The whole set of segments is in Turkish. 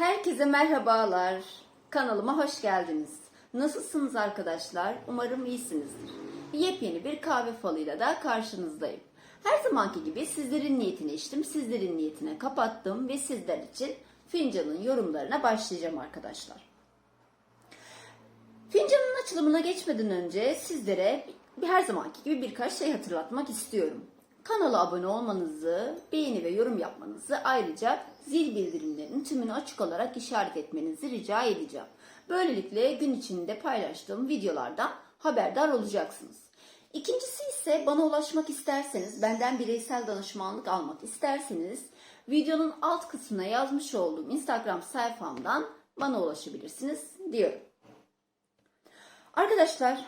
Herkese merhabalar. Kanalıma hoş geldiniz. Nasılsınız arkadaşlar? Umarım iyisinizdir. Yepyeni bir kahve falıyla da karşınızdayım. Her zamanki gibi sizlerin niyetini içtim, sizlerin niyetine kapattım ve sizler için fincanın yorumlarına başlayacağım arkadaşlar. Fincanın açılımına geçmeden önce sizlere her zamanki gibi birkaç şey hatırlatmak istiyorum. Kanala abone olmanızı, beğeni ve yorum yapmanızı ayrıca zil bildirimlerinin tümünü açık olarak işaret etmenizi rica edeceğim. Böylelikle gün içinde paylaştığım videolardan haberdar olacaksınız. İkincisi ise bana ulaşmak isterseniz, benden bireysel danışmanlık almak isterseniz videonun alt kısmına yazmış olduğum Instagram sayfamdan bana ulaşabilirsiniz diyorum. Arkadaşlar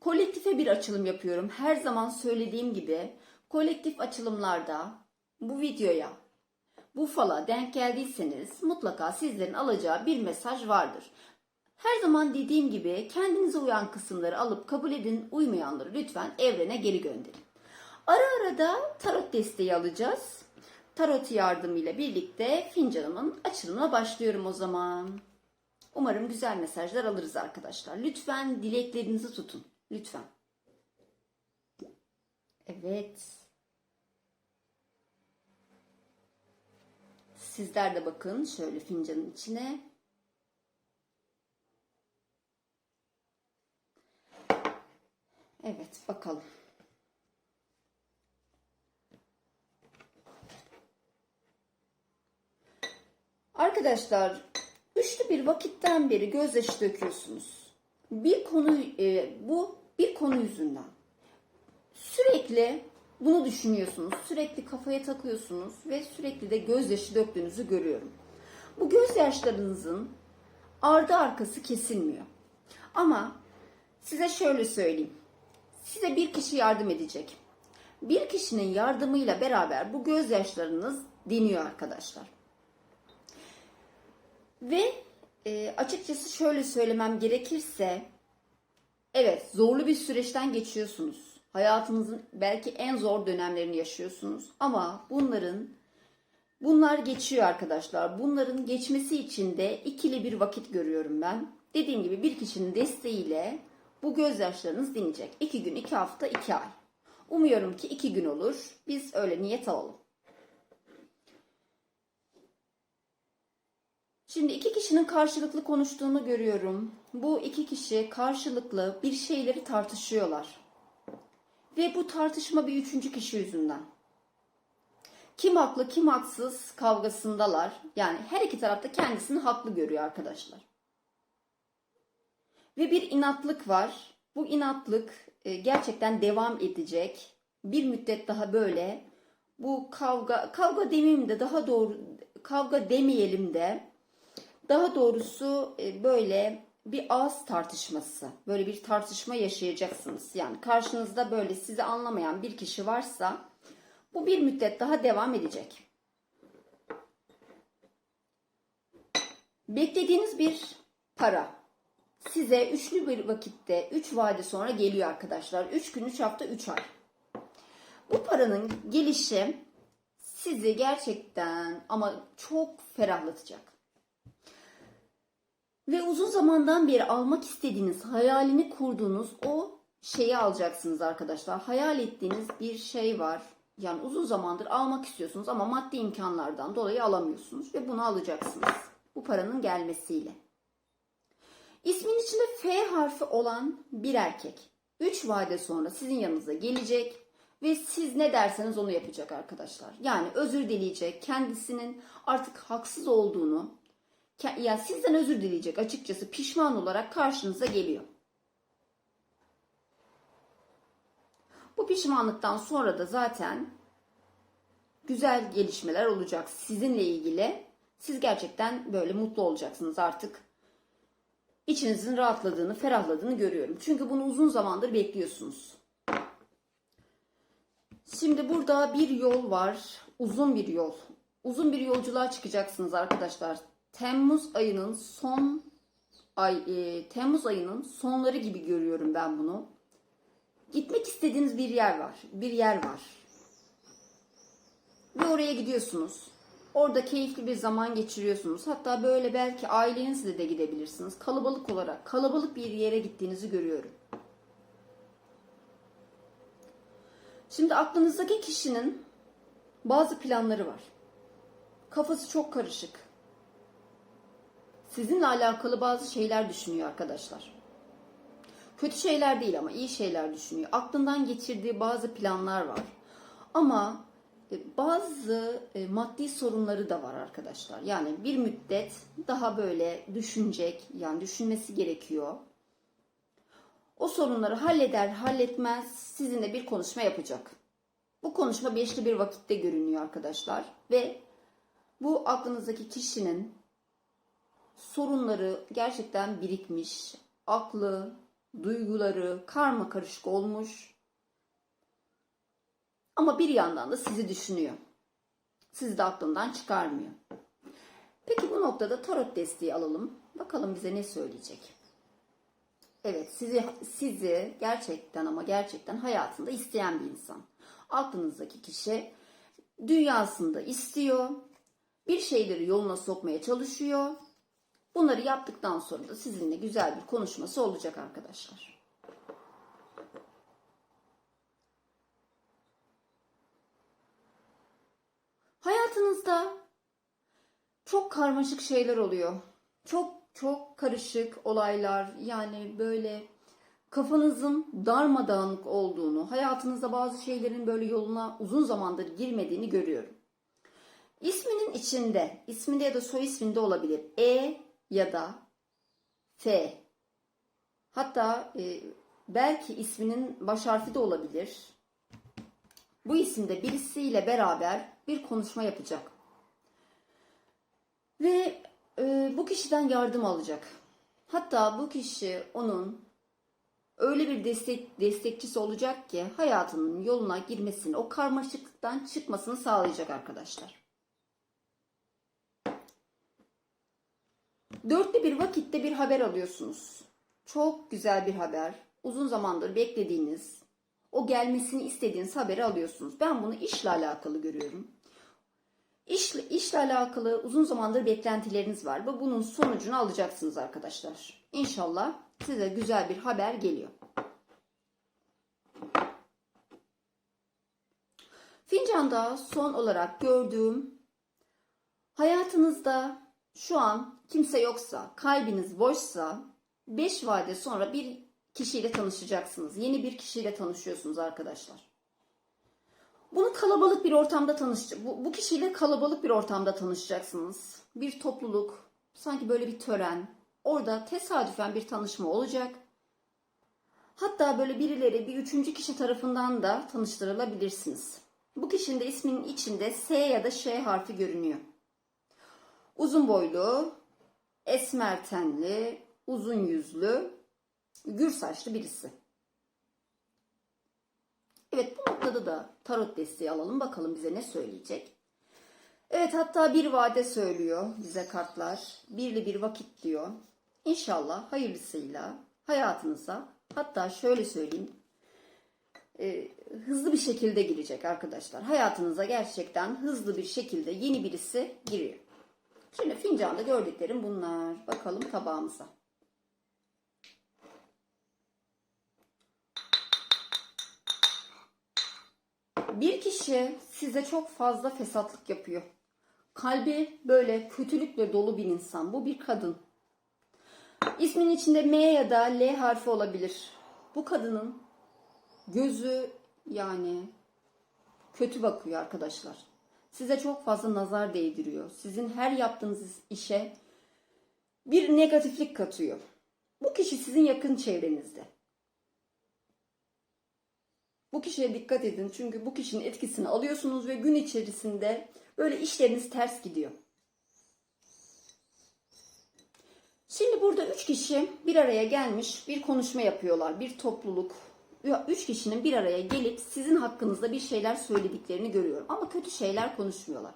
kolektife bir açılım yapıyorum. Her zaman söylediğim gibi kolektif açılımlarda bu videoya, bu fala denk geldiyseniz mutlaka sizlerin alacağı bir mesaj vardır. Her zaman dediğim gibi kendinize uyan kısımları alıp kabul edin, uymayanları lütfen evrene geri gönderin. Ara ara da tarot desteği alacağız. Tarot yardımıyla birlikte fincanımın açılımına başlıyorum o zaman. Umarım güzel mesajlar alırız arkadaşlar. Lütfen dileklerinizi tutun. Lütfen. Evet. Sizler de bakın şöyle fincanın içine. Evet bakalım. Arkadaşlar üçlü bir vakitten beri gözyaşı döküyorsunuz. Bir konu e, bu bir konu yüzünden. Sürekli bunu düşünüyorsunuz. Sürekli kafaya takıyorsunuz ve sürekli de gözyaşı döktüğünüzü görüyorum. Bu gözyaşlarınızın ardı arkası kesilmiyor. Ama size şöyle söyleyeyim. Size bir kişi yardım edecek. Bir kişinin yardımıyla beraber bu gözyaşlarınız diniyor arkadaşlar. Ve e, açıkçası şöyle söylemem gerekirse evet zorlu bir süreçten geçiyorsunuz. Hayatınızın belki en zor dönemlerini yaşıyorsunuz ama bunların bunlar geçiyor arkadaşlar. Bunların geçmesi için de ikili bir vakit görüyorum ben. Dediğim gibi bir kişinin desteğiyle bu gözyaşlarınız dinecek. İki gün, iki hafta, iki ay. Umuyorum ki iki gün olur. Biz öyle niyet alalım. Şimdi iki kişinin karşılıklı konuştuğunu görüyorum. Bu iki kişi karşılıklı bir şeyleri tartışıyorlar. Ve bu tartışma bir üçüncü kişi yüzünden. Kim haklı kim haksız kavgasındalar. Yani her iki tarafta kendisini haklı görüyor arkadaşlar. Ve bir inatlık var. Bu inatlık e, gerçekten devam edecek. Bir müddet daha böyle bu kavga kavga demeyeyim de daha doğru kavga demeyelim de daha doğrusu e, böyle bir ağız tartışması, böyle bir tartışma yaşayacaksınız. Yani karşınızda böyle sizi anlamayan bir kişi varsa bu bir müddet daha devam edecek. Beklediğiniz bir para size üçlü bir vakitte, üç vade sonra geliyor arkadaşlar. Üç gün, üç hafta, üç ay. Bu paranın gelişi sizi gerçekten ama çok ferahlatacak. Ve uzun zamandan beri almak istediğiniz, hayalini kurduğunuz o şeyi alacaksınız arkadaşlar. Hayal ettiğiniz bir şey var. Yani uzun zamandır almak istiyorsunuz ama maddi imkanlardan dolayı alamıyorsunuz ve bunu alacaksınız. Bu paranın gelmesiyle. İsmin içinde F harfi olan bir erkek 3 vade sonra sizin yanınıza gelecek ve siz ne derseniz onu yapacak arkadaşlar. Yani özür dileyecek, kendisinin artık haksız olduğunu, ke- ya sizden özür dileyecek açıkçası pişman olarak karşınıza geliyor. Bu pişmanlıktan sonra da zaten güzel gelişmeler olacak sizinle ilgili. Siz gerçekten böyle mutlu olacaksınız artık. İçinizin rahatladığını, ferahladığını görüyorum. Çünkü bunu uzun zamandır bekliyorsunuz. Şimdi burada bir yol var. Uzun bir yol. Uzun bir yolculuğa çıkacaksınız arkadaşlar. Temmuz ayının son ay e, Temmuz ayının sonları gibi görüyorum ben bunu. Gitmek istediğiniz bir yer var. Bir yer var. Ve oraya gidiyorsunuz. Orada keyifli bir zaman geçiriyorsunuz. Hatta böyle belki ailenizle de gidebilirsiniz. Kalabalık olarak, kalabalık bir yere gittiğinizi görüyorum. Şimdi aklınızdaki kişinin bazı planları var. Kafası çok karışık. Sizinle alakalı bazı şeyler düşünüyor arkadaşlar. Kötü şeyler değil ama iyi şeyler düşünüyor. Aklından geçirdiği bazı planlar var. Ama e, bazı e, maddi sorunları da var arkadaşlar. Yani bir müddet daha böyle düşünecek, yani düşünmesi gerekiyor. O sorunları halleder, halletmez sizinle bir konuşma yapacak. Bu konuşma beşli bir vakitte görünüyor arkadaşlar ve bu aklınızdaki kişinin sorunları gerçekten birikmiş, aklı, duyguları karma karışık olmuş. Ama bir yandan da sizi düşünüyor. Sizi de aklından çıkarmıyor. Peki bu noktada tarot desteği alalım. Bakalım bize ne söyleyecek. Evet sizi sizi gerçekten ama gerçekten hayatında isteyen bir insan. Aklınızdaki kişi dünyasında istiyor. Bir şeyleri yoluna sokmaya çalışıyor. Bunları yaptıktan sonra da sizinle güzel bir konuşması olacak arkadaşlar. Hayatınızda çok karmaşık şeyler oluyor. Çok çok karışık olaylar yani böyle kafanızın darmadağınık olduğunu, hayatınızda bazı şeylerin böyle yoluna uzun zamandır girmediğini görüyorum. İsminin içinde, isminde ya da soy isminde olabilir. E ya da F. Hatta e, belki isminin baş harfi de olabilir. Bu isimde birisiyle beraber bir konuşma yapacak. Ve e, bu kişiden yardım alacak. Hatta bu kişi onun öyle bir destek destekçisi olacak ki hayatının yoluna girmesini, o karmaşıklıktan çıkmasını sağlayacak arkadaşlar. Dörtlü bir vakitte bir haber alıyorsunuz. Çok güzel bir haber. Uzun zamandır beklediğiniz, o gelmesini istediğiniz haberi alıyorsunuz. Ben bunu işle alakalı görüyorum. İşle, işle alakalı uzun zamandır beklentileriniz var ve bunun sonucunu alacaksınız arkadaşlar. İnşallah size güzel bir haber geliyor. Fincanda son olarak gördüğüm hayatınızda şu an kimse yoksa, kalbiniz boşsa 5 vade sonra bir kişiyle tanışacaksınız. Yeni bir kişiyle tanışıyorsunuz arkadaşlar. Bunu kalabalık bir ortamda tanış bu, bu kişiyle kalabalık bir ortamda tanışacaksınız. Bir topluluk, sanki böyle bir tören. Orada tesadüfen bir tanışma olacak. Hatta böyle birileri bir üçüncü kişi tarafından da tanıştırılabilirsiniz. Bu kişinin de isminin içinde S ya da Ş harfi görünüyor. Uzun boylu, esmer tenli, uzun yüzlü, gür saçlı birisi. Evet bu noktada da tarot desteği alalım bakalım bize ne söyleyecek. Evet hatta bir vade söylüyor bize kartlar. Birli bir vakit diyor. İnşallah hayırlısıyla hayatınıza hatta şöyle söyleyeyim e, hızlı bir şekilde girecek arkadaşlar. Hayatınıza gerçekten hızlı bir şekilde yeni birisi giriyor. Şimdi fincanda gördüklerim bunlar. Bakalım tabağımıza. Bir kişi size çok fazla fesatlık yapıyor. Kalbi böyle kötülükle dolu bir insan. Bu bir kadın. İsminin içinde M ya da L harfi olabilir. Bu kadının gözü yani kötü bakıyor arkadaşlar. Size çok fazla nazar değdiriyor. Sizin her yaptığınız işe bir negatiflik katıyor. Bu kişi sizin yakın çevrenizde. Bu kişiye dikkat edin çünkü bu kişinin etkisini alıyorsunuz ve gün içerisinde böyle işleriniz ters gidiyor. Şimdi burada üç kişi bir araya gelmiş bir konuşma yapıyorlar. Bir topluluk. Üç kişinin bir araya gelip sizin hakkınızda bir şeyler söylediklerini görüyorum. Ama kötü şeyler konuşmuyorlar.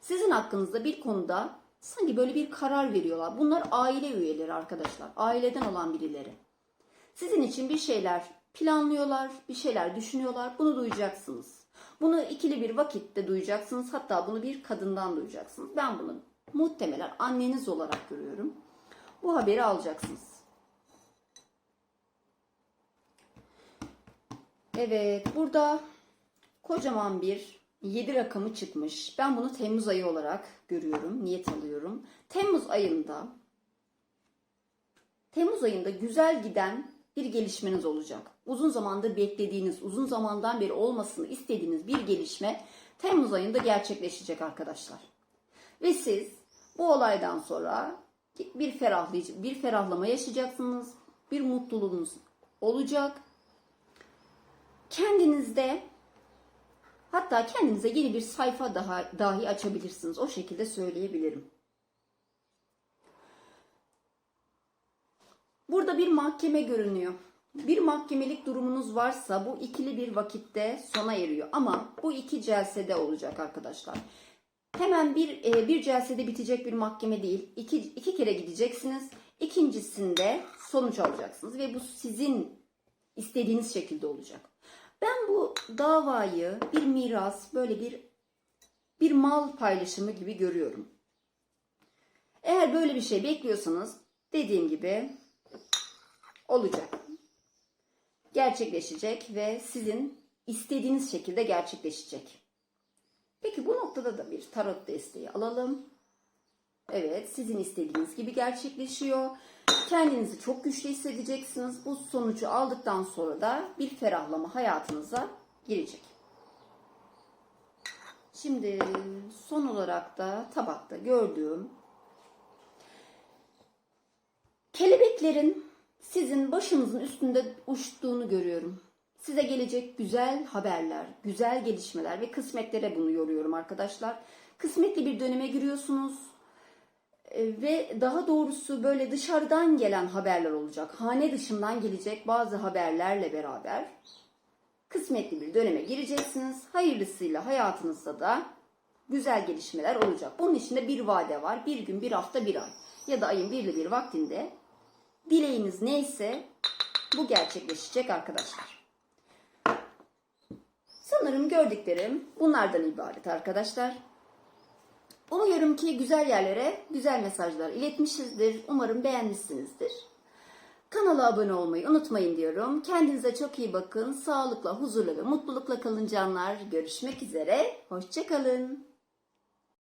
Sizin hakkınızda bir konuda sanki böyle bir karar veriyorlar. Bunlar aile üyeleri arkadaşlar. Aileden olan birileri. Sizin için bir şeyler planlıyorlar, bir şeyler düşünüyorlar. Bunu duyacaksınız. Bunu ikili bir vakitte duyacaksınız. Hatta bunu bir kadından duyacaksınız. Ben bunu muhtemelen anneniz olarak görüyorum. Bu haberi alacaksınız. Evet, burada kocaman bir 7 rakamı çıkmış. Ben bunu Temmuz ayı olarak görüyorum, niyet alıyorum. Temmuz ayında Temmuz ayında güzel giden bir gelişmeniz olacak. Uzun zamandır beklediğiniz, uzun zamandan beri olmasını istediğiniz bir gelişme Temmuz ayında gerçekleşecek arkadaşlar. Ve siz bu olaydan sonra bir ferahlayıcı, bir ferahlama yaşayacaksınız. Bir mutluluğunuz olacak. Kendinizde hatta kendinize yeni bir sayfa daha dahi açabilirsiniz. O şekilde söyleyebilirim. Burada bir mahkeme görünüyor. Bir mahkemelik durumunuz varsa bu ikili bir vakitte sona eriyor. Ama bu iki celsede olacak arkadaşlar. Hemen bir e, bir celsede bitecek bir mahkeme değil. İki, iki kere gideceksiniz. İkincisinde sonuç alacaksınız ve bu sizin istediğiniz şekilde olacak. Ben bu davayı bir miras, böyle bir bir mal paylaşımı gibi görüyorum. Eğer böyle bir şey bekliyorsanız dediğim gibi olacak. Gerçekleşecek ve sizin istediğiniz şekilde gerçekleşecek. Peki bu noktada da bir tarot desteği alalım. Evet, sizin istediğiniz gibi gerçekleşiyor. Kendinizi çok güçlü hissedeceksiniz. Bu sonucu aldıktan sonra da bir ferahlama hayatınıza girecek. Şimdi son olarak da tabakta gördüğüm kelebeklerin sizin başınızın üstünde uçtuğunu görüyorum. Size gelecek güzel haberler, güzel gelişmeler ve kısmetlere bunu yoruyorum arkadaşlar. Kısmetli bir döneme giriyorsunuz. E, Ve daha doğrusu böyle dışarıdan gelen haberler olacak. Hane dışından gelecek bazı haberlerle beraber kısmetli bir döneme gireceksiniz. Hayırlısıyla hayatınızda da güzel gelişmeler olacak. Bunun içinde bir vade var. Bir gün, bir hafta, bir ay. Ya da ayın birli bir vaktinde dileğiniz neyse bu gerçekleşecek arkadaşlar. Sanırım gördüklerim bunlardan ibaret arkadaşlar. Umuyorum ki güzel yerlere güzel mesajlar iletmişizdir. Umarım beğenmişsinizdir. Kanala abone olmayı unutmayın diyorum. Kendinize çok iyi bakın. Sağlıkla, huzurla ve mutlulukla kalın canlar. Görüşmek üzere. Hoşçakalın.